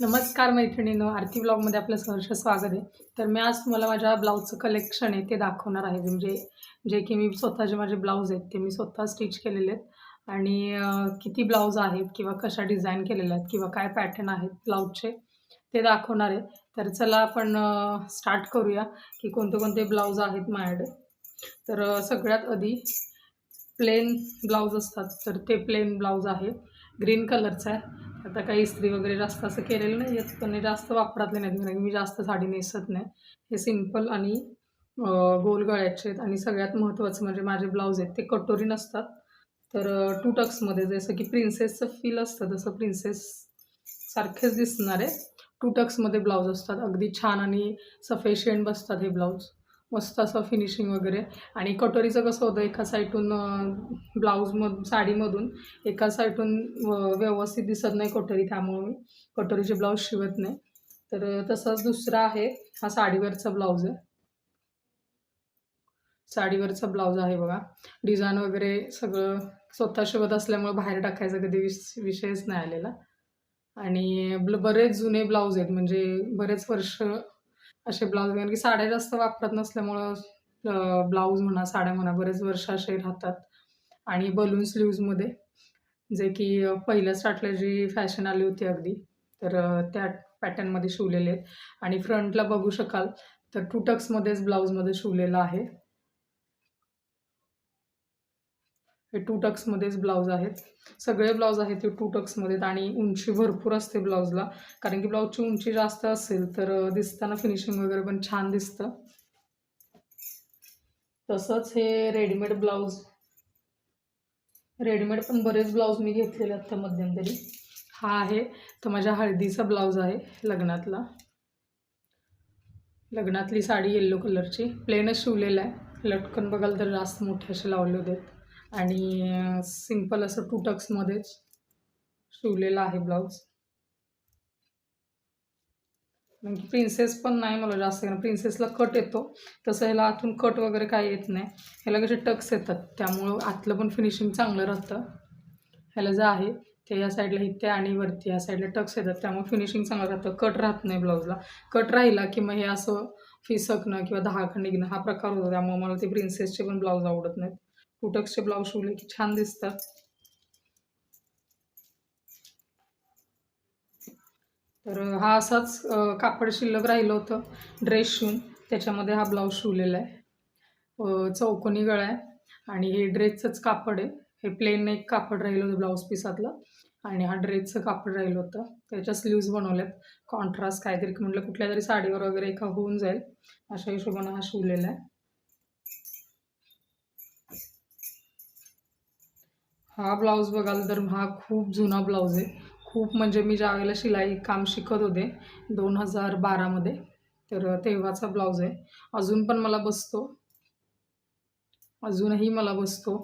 नमस्कार मैत्रिणींनो आरती ब्लॉगमध्ये आपलं सहर्ष स्वागत आहे. तर मी आज तुम्हाला माझ्या ब्लाऊजचं कलेक्शन आहे ते दाखवणार आहे. म्हणजे जे की मी स्वतः जे माझे ब्लाऊज आहेत ते मी स्वतः स्टिच केलेले आहेत. आणि किती ब्लाऊज आहेत किंवा कशा डिझाईन केलेल्या आहेत किंवा काय पॅटर्न आहेत ब्लाऊजचे ते दाखवणार आहे. तर चला आपण स्टार्ट करूया की कोणते कोणते ब्लाऊज आहेत माझ्याकडे. तर सगळ्यात आधी प्लेन ब्लाऊज असतात. तर ते प्लेन ब्लाऊज आहे. ग्रीन कलरचा आहे. आता काही इस्त्री वगैरे जास्त असं केलेलं नाही आहेत पण जास्त वापरातले नाहीत कारण मी जास्त साडी नेसत नाही. हे सिंपल आणि गोल गळ्याचे आहेत. आणि सगळ्यात महत्त्वाचं म्हणजे माझे ब्लाऊज आहेत ते कटोरी नसतात. तर टू टक्समध्ये जसं की प्रिन्सेसचं फील असतं तसं प्रिन्सेस सारखेच दिसणार आहे टू टक्समध्ये ब्लाऊज असतात. अगदी छान आणि सफेशियंट बसतात हे ब्लाऊज मस्त असं फिनिशिंग वगैरे. आणि कटोरीचं कसं होतं एका साईडून ब्लाऊजमध साडीमधून एका साईडून व- व्यवस्थित दिसत नाही कटोरी. त्यामुळे मी कटोरीचे ब्लाऊज शिवत नाही. तर तसाच दुसरा आहे हा साडीवरचा ब्लाऊज आहे. साडीवरचा ब्लाऊज आहे बघा. डिझाईन वगैरे सगळं स्वतः शिवत असल्यामुळे बाहेर टाकायचा कधी विष विषयच नाही आलेला. आणि ब्ल बरेच जुने ब्लाऊज आहेत. म्हणजे बरेच वर्ष असे ब्लाऊज कारण की साड्या जास्त वापरत नसल्यामुळं ब्लाऊज म्हणा साड्या म्हणा बरेच वर्ष असे राहतात. आणि बलून स्लीव्जमध्ये जे की अ, पहिल्या स्टार्टला जी फॅशन आली होती अगदी तर त्या पॅटर्नमध्ये शिवलेले आहेत. आणि फ्रंटला बघू शकाल तर टू टक्समध्येच ब्लाऊजमध्ये शिवलेलं आहे. हे टू टक्समध्येच ब्लाऊज आहेत. सगळे ब्लाऊज आहेत ते टू टक्समध्ये आणि उंची भरपूर असते ब्लाऊजला कारण की ब्लाऊजची उंची जास्त असेल तर दिसताना फिनिशिंग वगैरे पण छान दिसतं. तसंच हे रेडीमेड ब्लाऊज रेडीमेड पण बरेच ब्लाऊज मी घेतलेले आहेत मध्यंतरी. हा आहे. तर माझ्या हळदीचा ब्लाऊज आहे लग्नातला. लग्नातली साडी येल्लो कलरची प्लेनच शिवलेला आहे. लटकन बघाल तर जास्त मोठे असे लावले होते. आणि सिंपल असं टू टक्समध्येच शिवलेला आहे ब्लाऊज प्रिन्सेस पण नाही मला जास्त कारण प्रिन्सेसला कट येतो. तसं ह्याला आतून कट वगैरे काही येत नाही. ह्याला कसे टक्स येतात. त्यामुळं आतलं पण फिनिशिंग चांगलं राहतं. ह्याला जे आहे ते या साईडला इथे आणि वरती या साईडला टक्स येतात. त्यामुळे फिनिशिंग चांगलं राहतं. कट राहत नाही ब्लाऊजला कट राहिला की मग हे असं फिसकणं किंवा दहाखंड निघणं हा प्रकार होतो. त्यामुळे मला ते प्रिन्सेसचे पण ब्लाऊज आवडत नाहीत. टूटक्सचे ब्लाऊज शिवले की छान दिसतात तर हा असाच कापड शिल्लक राहिलं होतं ड्रेस शिवून. त्याच्यामध्ये हा ब्लाऊज शिवलेला आहे. चौकोनी गळा आहे. आणि हे ड्रेसचंच कापड आहे. हे प्लेन एक कापड राहिलं होतं ब्लाऊज पिसातलं आणि हा ड्रेसचं कापड राहिलं होतं. त्याच्या स्लीव्ज बनवल्यात. कॉन्ट्रास्ट काहीतरी म्हटलं कुठल्या तरी साडीवर वगैरे एका होऊन जाईल. अशा हिशोबानं हा शिवलेला आहे. हा ब्लाऊज बघाल तर हा खूप जुना ब्लाऊज आहे. खूप म्हणजे मी ज्यावेळेला शिलाई काम शिकत होते दोन हजार बारामध्ये तर तेव्हाचा ब्लाऊज आहे. अजून पण मला बसतो. अजूनही मला बसतो.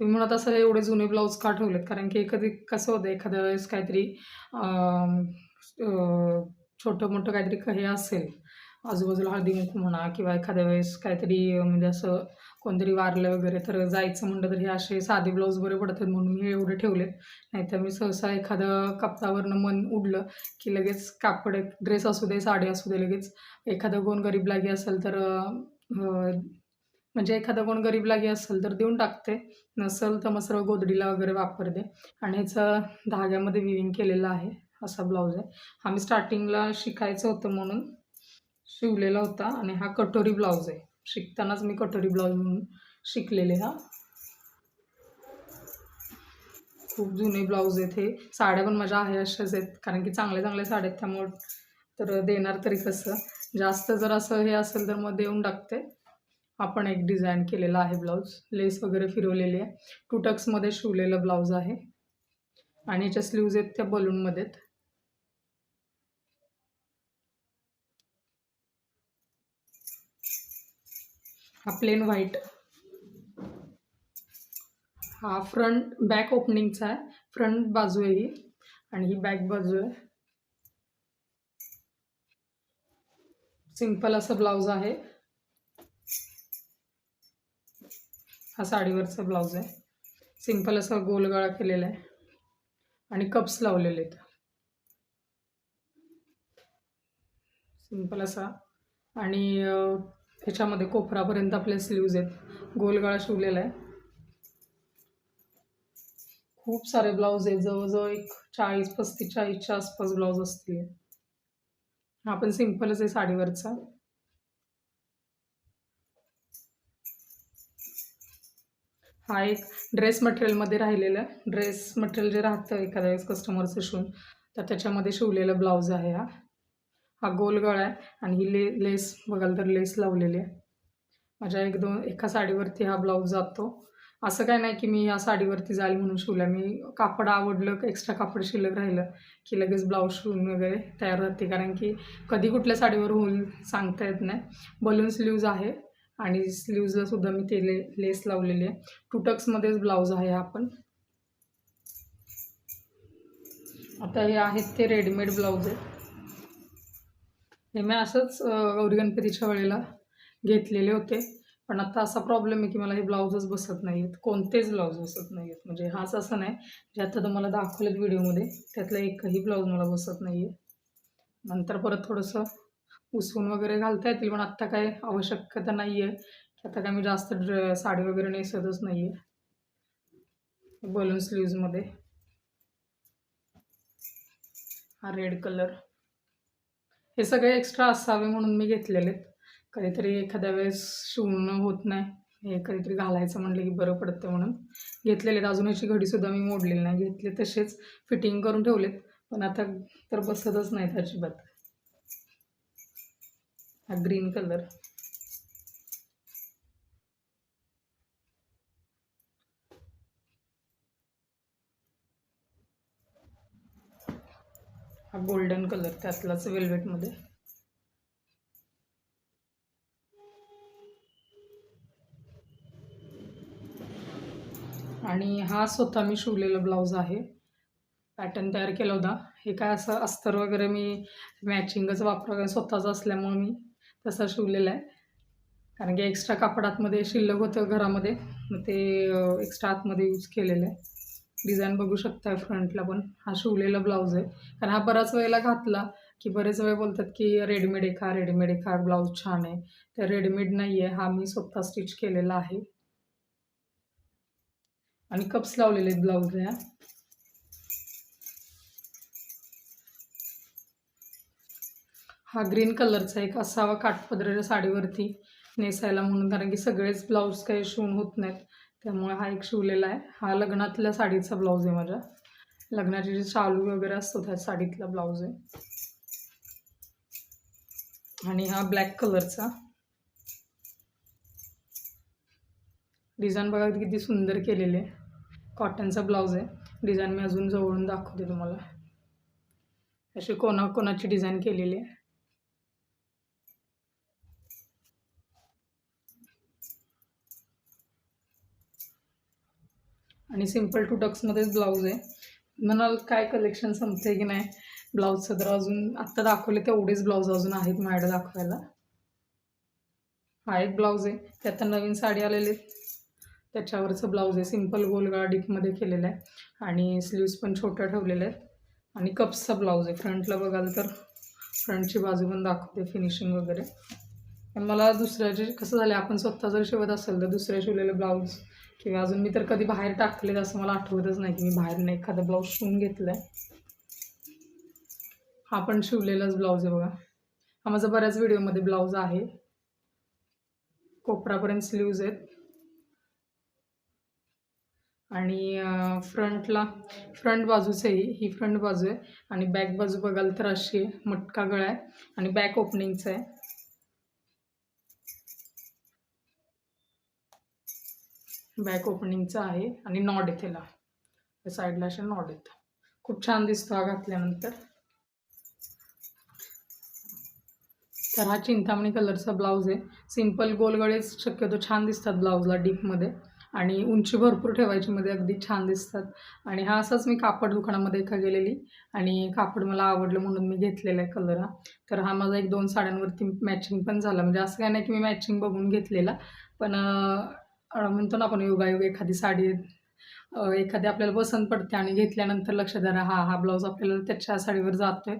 तुम्ही म्हणत असं एवढे जुने ब्लाऊज का ठेवलेत? कारण की एखादी कसं होतं एखाद्या वेळेस काहीतरी छोटं मोठं काहीतरी हे असेल आजूबाजूला हळदी कुंकू म्हणा किंवा एखाद्या वेळेस काहीतरी म्हणजे असं कोणतरी वारलं वगैरे तर जायचं म्हणलं तर हे असे साधे ब्लाऊज बरे पडतात म्हणून मी हे एवढे ठेवलेत. नाहीतर मी सहसा एखादं कापडावरनं मन उडलं की लगेच कापड ड्रेस असू दे साडी असू दे लगेच एखादं कोण गरीब लागी असेल तर म्हणजे एखादं कोण गरीब लागी असेल तर देऊन टाकते. नसेल तर मग सर्व गोदडीला वगैरे वापरते. आणि ह्याचं धाग्यामध्ये विविंग केलेलं आहे असा ब्लाऊज आहे. आम्ही स्टार्टिंगला शिकायचं होतं म्हणून शिवलेला होता आणि हा कटोरी ब्लाऊज आहे. शिकतानाच मी कटोरी ब्लाऊज म्हणून शिकलेले हा. खूप जुने ब्लाऊज आहेत हे. साड्या पण माझ्या आहे अशाच आहेत. कारण की चांगल्या चांगल्या साड्या आहेत. त्यामुळं तर देणार तरी कसं? जास्त जर असं हे असेल तर मग देऊन टाकते. आपण एक डिझाईन केलेला आहे ब्लाऊज. लेस वगैरे फिरवलेली आहे. टू टक्समध्ये शिवलेलं ब्लाऊज आहे. आणि याच्या स्लीव्ज आहेत त्या बलूनमध्ये आहेत हा प्लेन व्हाईट हा फ्रंट बॅक ओपनिंगचा आहे. फ्रंट बाजू आहे ही आणि ही बॅक बाजू आहे. सिंपल असा ब्लाऊज आहे. हा साडीवरचा ब्लाऊज आहे. सिंपल असा गोलगळा केलेला आहे. आणि कप्स लावलेले आहेत. सिंपल असा. आणि ह्याच्यामध्ये कोपरापर्यंत आपले स्लीव्ज आहेत. गोलगळा शिवलेला आहे. खूप सारे ब्लाऊज आहेत. जवळजवळ एक चाळीस पस्तीस चाळीसच्या आसपास ब्लाऊज असतील. हा पण सिम्पलच आहे साडीवरचा. हा एक ड्रेस मटेरियलमध्ये राहिलेला ड्रेस मटेरियल जे राहतं एखाद्या वेळेस कस्टमरचं शिवून तर त्याच्यामध्ये शिवलेला ब्लाऊज आहे हा. हा गोल गळा आहे आणि ही ले लेस बघाल तर लेस लावलेली आहे. माझ्या एक दोन एका साडीवरती हा ब्लाऊज जातो. असं काय नाही की मी या साडीवरती जाईल म्हणून शिवला. मी कापड आवडलं एक्स्ट्रा कापड शिल्लक राहिलं की लगेच ब्लाऊज शिवून वगैरे तयार राहते. कारण की कधी कुठल्या साडीवर होईल सांगता येत नाही. बलून स्लीव्ज आहे आणि स्लीव्जला सुद्धा मी ते ले लेस लावलेली आहे. टुटक्समध्येच ब्लाऊज आहे हा पण. आता हे आहेत ते रेडीमेड ब्लाऊज आहेत हे मी असंच गौरी गणपतीच्या वेळेला घेतलेले होते. पण आता असा प्रॉब्लेम आहे की मला हे ब्लाऊजच बसत नाही आहेत कोणतेच ब्लाऊज बसत नाही आहेत म्हणजे हाच असं नाही जे आता तुम्हाला दाखवलेत व्हिडिओमध्ये त्यातलं एकही ब्लाऊज मला बसत नाही आहे नंतर परत थोडंसं उसवून वगैरे घालता येतील पण आत्ता काय आवश्यकता नाही आहे आता काय मी जास्त ड्र साडी वगैरे नेसतच नाही आहे बलून स्लीव्जमध्ये हा रेड कलर हे सगळे एक्स्ट्रा असावे म्हणून मी घेतलेले आहेत. कधीतरी एखाद्या वेळेस शिवणं होत नाही. हे कधीतरी घालायचं म्हणलं की बरं पडतं म्हणून. घेतलेले आहेत. अजून याची घडीसुद्धा मी मोडलेली नाही. घेतले तसेच फिटिंग करून ठेवलेत. पण आता तर बसतच नाहीत अजिबात. हा ग्रीन कलर हा गोल्डन कलर त्यातलाच वेल्वेटमध्ये आणि हा स्वतः मी शिवलेला ब्लाऊज आहे. पॅटर्न तयार केला होता. हे काय असं अस्तर वगैरे मी मॅचिंगच वापर स्वतःचं असल्यामुळे मी तसा शिवलेला आहे. कारण की एक्स्ट्रा कापड आतमध्ये शिल्लक होतं घरामध्ये मग ते एक्स्ट्रा आतमध्ये यूज केलेलं आहे. डिझाईन बघू शकता फ्रंटला पण. हा शिवलेला ब्लाऊज आहे. कारण हा बराच वेळेला घातला की बरेच वेळ बोलतात की रेडीमेड आहे का रेडीमेड आहे ब्लाऊज छान आहे. तर रेडीमेड नाही आहे. हा मी स्वतः स्टिच केलेला आहे. आणि कप्स लावलेले आहेत ब्लाऊजला हा ग्रीन कलरचा एक असावा काठपदराच्या साडीवरती नेसायला म्हणून कारण की सगळेच ब्लाऊज काही शिवून होत नाहीत. त्यामुळे हा एक शिवलेला आहे. हा लग्नातल्या साडीचा ब्लाऊज आहे माझ्या लग्नाचे जे शालू वगैरे असतो त्या साडीतला ब्लाऊज आहे. आणि हा ब्लॅक कलरचा. डिझाईन बघा किती सुंदर केलेली आहे. कॉटनचा ब्लाऊज आहे. डिझाईन मी अजून जवळून दाखवते तुम्हाला. अशी कोणा कोणाची डिझाईन केलेली आहे. आणि सिंपल टू टक्समध्येच ब्लाऊज आहे. म्हणाल काय कलेक्शन संपते की नाही? ब्लाऊजचं तर अजून आत्ता दाखवले तेवढेच ब्लाऊज अजून आहेत माझ्याकडे दाखवायला. हा एक ब्लाऊज आहे. ते आता नवीन साडी आलेले. आहेत. त्याच्यावरचं ब्लाऊज आहे. सिंपल गोलगळा डीपमध्ये केलेलं आहे. आणि स्लीव्स पण छोट्या ठेवलेल्या आहेत. आणि कप्सचा ब्लाऊज आहे. फ्रंटला बघाल तर फ्रंटची बाजू पण दाखवते. फिनिशिंग वगैरे. पण मला दुसऱ्याचे कसं झालं आपण स्वतः जर शिवत असेल तर दुसऱ्या शिवलेलं ब्लाऊज किंवा अजून मी तर कधी बाहेर टाकलेलं असं मला आठवतच नाही की मी बाहेर नाही एखादा ब्लाऊज शिवून घेतला आहे हा पण शिवलेलाच ब्लाऊज आहे बघा. हा माझा बऱ्याच व्हिडिओमध्ये ब्लाऊज आहे. कोपरापर्यंत स्लीव्ज आहेत. आणि फ्रंटला फ्रंट बाजूच आहे ही. ही फ्रंट बाजू आहे. आणि बॅक बाजू बघाल तर अशी आहे मटका गळा आहे. आणि बॅक ओपनिंगचं आहे. बॅक ओपनिंगचं आहे आणि नॉड इथेला त्या साईडला असे नॉड आहेत. खूप छान दिसतो हा घातल्यानंतर. तर हा चिंतामणी कलरचा ब्लाऊज आहे. सिंपल गोलगळेच शक्यतो छान दिसतात ब्लाऊजला डीपमध्ये आणि उंची भरपूर ठेवायची मध्ये अगदी छान दिसतात. आणि हा असाच मी कापड दुकानामध्ये एका गेलेली. आणि कापड मला आवडलं म्हणून मी घेतलेला आहे कलर हा. तर हा माझा एक दोन साड्यांवरती मॅचिंग पण झाला. म्हणजे असं काय नाही की मी मॅचिंग बघून घेतलेला. पण म्हणतो ना आपण योगायोग एखादी साडी एखादी आपल्याला पसंत पडते आणि घेतल्यानंतर लक्ष आलं हा हा ब्लाऊज आपल्याला त्याच्या साडीवर जातोय.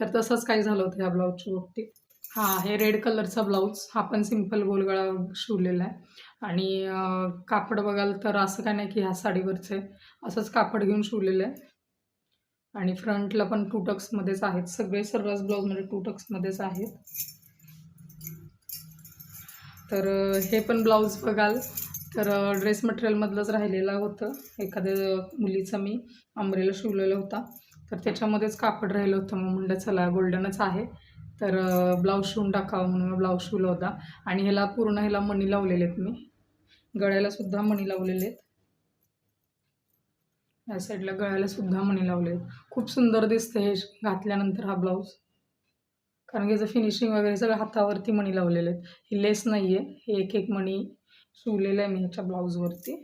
तर तसंच काही झालं होतं ह्या ब्लाऊजच्या बाबतीत. हा हे रेड कलरचा ब्लाऊज हा पण सिंपल गोलगळा शिवलेला आहे. आणि कापड बघाल तर असं काय नाही की ह्या साडीवरचं आहे. असंच कापड घेऊन शिवलेलं आहे. आणि फ्रंटला पण टू टक्समध्येच आहेत. सगळे सर्वच ब्लाऊज म्हणजे टू टक्समध्येच आहेत. तर हे पण ब्लाऊज बघाल. तर ड्रेस मटेरियलमधलंच राहिलेलं होतं. एखाद्या मुलीचा मी अंब्रेला शिवलेला होता. तर त्याच्यामध्येच कापड राहिलं होतं. मग म्हणलं चला गोल्डनच आहे. तर ब्लाऊज शिवून टाकावं म्हणून ब्लाऊज शिवला होता. आणि ह्याला पूर्ण ह्याला मणी लावलेले आहेत मी. गळ्यालासुद्धा मणी लावलेले आहेत. या साईडला गळ्याला सुद्धा मणी लावले आहेत. खूप सुंदर दिसतं हे घातल्यानंतर हा ब्लाऊज कारण की याचं फिनिशिंग वगैरे सगळं हातावरती मणी लावलेले आहेत. ही लेस नाही आहे हे एक एक मणी शिवलेलं आहे मी ह्याच्या ब्लाऊजवरती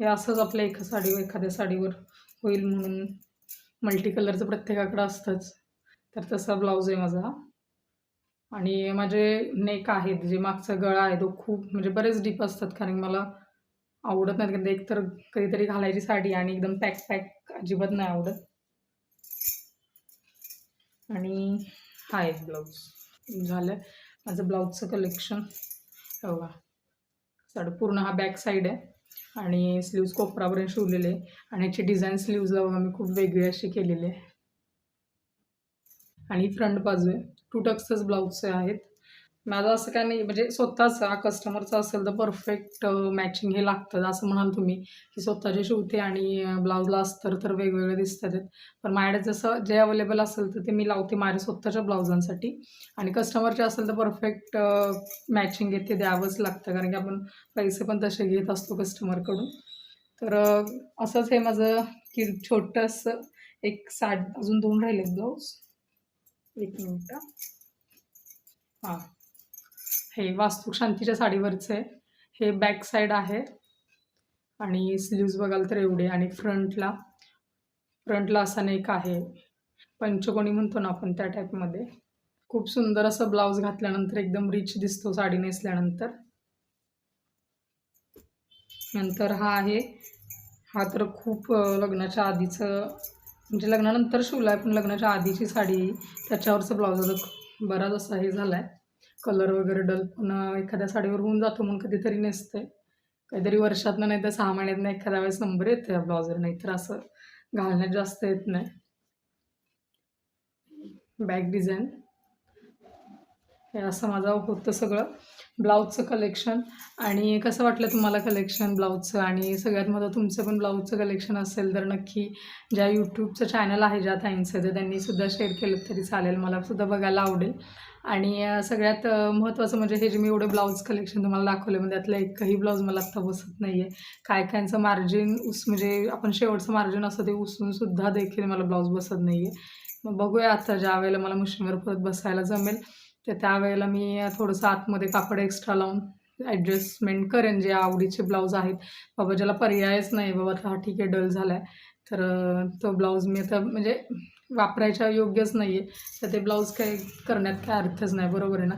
हे असंच आपल्या एका साडीवर एखाद्या साडीवर होईल म्हणून मल्टी कलरचं प्रत्येकाकडं असतंच. तर तसा ब्लाऊज आहे माझा. आणि माझे नेक आहेत जे मागचा गळा आहे तो खूप म्हणजे बरेच डीप असतात कारण मला आवडत नाहीत. कारण एक तर कधीतरी घालायची साडी आणि एकदम पॅक पॅक अजिबात नाही आवडत. आणि हा एक ब्लाऊज झालं माझं ब्लाऊजचं कलेक्शन बघा. साडं पूर्ण हा बॅक साईड आहे. आणि स्लीव्ज कोपरापर्यंत शिवलेले आहे. आणि याची डिझाईन स्लीव्जला बघा मी खूप वेगळी अशी केलेली आहे. आणि फ्रंट बाजू आहे टू टक्सच ब्लाऊजचे आहेत. माझं असं काय नाही म्हणजे स्वतःचा कस्टमरचा असेल तर परफेक्ट मॅचिंग हे लागतं. असं म्हणाल तुम्ही की स्वतःचे शिवते आणि ब्लाऊजला अस्तर तर वेगवेगळे दिसतात. पण माझ्याकडे जसं जे अवेलेबल असेल तर ते मी लावते माझ्या स्वतःच्या ब्लाऊजांसाठी आणि कस्टमरचे असेल तर परफेक्ट मॅचिंग आहे ते द्यावंच लागतं. कारण की आपण पैसे पण तसे घेत असतो कस्टमरकडून तर असंच हे माझं की छोटंसं एक साठ अजून दोन राहिले ब्लाऊज एक मिनटं. हां. हे वास्तू शांतीच्या साडीवरचं आहे. हे बॅक साईड आहे. आणि स्लीव्ज बघाल तर एवढे आणि फ्रंटला फ्रंटला असा नेक आहे. पंचकोणी म्हणतो ना आपण त्या टाईपमध्ये खूप सुंदर असं ब्लाऊज घातल्यानंतर एकदम रिच दिसतो साडी नेसल्यानंतर. नंतर हा आहे. हा तर खूप लग्नाच्या आधीचं म्हणजे लग्नानंतर शिवला आहे पण लग्नाच्या आधीची साडी त्याच्यावरचं ब्लाऊज आता बराच असा हे झाला आहे कलर वगैरे डल पुन्हा एखाद्या साडीवर होऊन जातो मग कधीतरी नेसते काहीतरी वर्षातनं नाही तर सहा महिन्यातनं एखाद्या वेळेस नंबर येते या ब्लाउजवर नाही तर असं घालण्यात जास्त येत नाही. बॅक डिझाईन हे असं माझं होतं सगळं. ब्लाऊजचं कलेक्शन आणि कसं वाटलं तुम्हाला कलेक्शन ब्लाऊजचं आणि सगळ्यात महत्त्व तुमचं पण ब्लाऊजचं कलेक्शन असेल तर नक्की ज्या यूट्यूबचं चॅनल आहे ज्या ताईंचं तर त्यांनीसुद्धा शेअर केलं तरी चालेल. मला सुद्धा बघायला आवडेल. आणि सगळ्यात महत्त्वाचं म्हणजे हे जे मी एवढे ब्लाऊज कलेक्शन तुम्हाला दाखवले म्हणजे त्यातलं एकही ब्लाऊज मला आत्ता बसत नाही आहे काय कायचं मार्जिन उस म्हणजे आपण शेवटचं मार्जिन असतं ते उसूनसुद्धा देखील मला ब्लाऊज बसत नाही आहे मग बघूया आता ज्या वेळेला मला मशीनवर परत बसायला जमेल तर त्यावेळेला मी थोडंसं आतमध्ये कापड एक्स्ट्रा लावून ॲडजस्टमेंट करेन जे आवडीचे ब्लाऊज आहेत. बाबा ज्याला पर्यायच नाही बाबा हा ठीक आहे डल झाला आहे तर तो ब्लाऊज मी आता म्हणजे वापरायच्या योग्यच नाही आहे तर ते ब्लाऊज काही करण्यात काय अर्थच नाही. बरोबर आहे ना?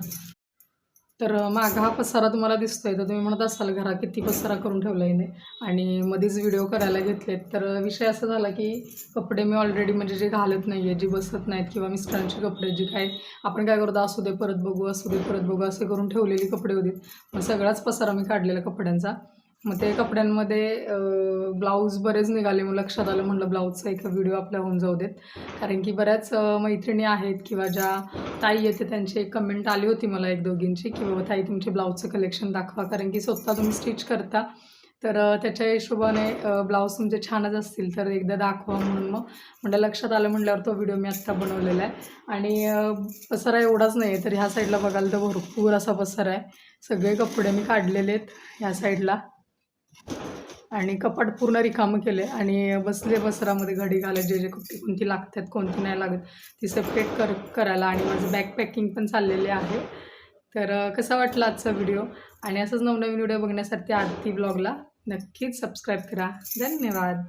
तर मागा हा पसारा तुम्हाला दिसतोय. तर तुम्ही म्हणत असाल घरा किती पसारा करून ठेवला आहे आणि मध्येच व्हिडिओ करायला घेतलेत. तर विषय असा झाला की कपडे मी ऑलरेडी म्हणजे जे घालत नाही आहे जी बसत नाहीत किंवा मिस्टरांचे कपडे जे काय आपण काय करतो? असू दे परत बघू असू दे परत बघू असे करून ठेवलेली कपडे होते. मग सगळाच पसारा मी काढलेला कपड्यांचा. मग ते कपड्यांमध्ये ब्लाऊज बरेच निघाले. मग लक्षात आलं म्हटलं ब्लाऊजचा एक व्हिडिओ आपल्या होऊन जाऊ देत. कारण की बऱ्याच मैत्रिणी आहेत किंवा ज्या ताई येते त्यांची एक कमेंट आली होती मला एक दोघींची की बाबा ताई तुमचे ब्लाऊजचं कलेक्शन दाखवा. कारण की स्वतः तुम्ही स्टिच करता. तर त्याच्या हिशोबाने ब्लाऊज तुमचे छानच असतील. तर एकदा दाखवा म्हणून मग. म्हटलं लक्षात आलं म्हटल्यावर तो व्हिडिओ मी आत्ता बनवलेला आहे. आणि पसारा एवढाच नाही आहे तर ह्या साईडला बघाल तर भरपूर असा पसारा आहे. सगळे कपडे मी काढलेले आहेत ह्या साईडला. आणि कपाट पूर्ण रिकामं केले आणि बसले बसरामध्ये घडी घालत जे जे कुठे कोणती लागतात कोणती नाही लागत ती सेपरेट कर करायला आणि माझं बॅकपॅकिंग पण चाललेले आहे. तर कसा वाटला आजचा व्हिडिओ आणि असंच नवनवीन व्हिडिओ बघण्यासाठी आरती ब्लॉगला नक्कीच सबस्क्राईब करा. धन्यवाद.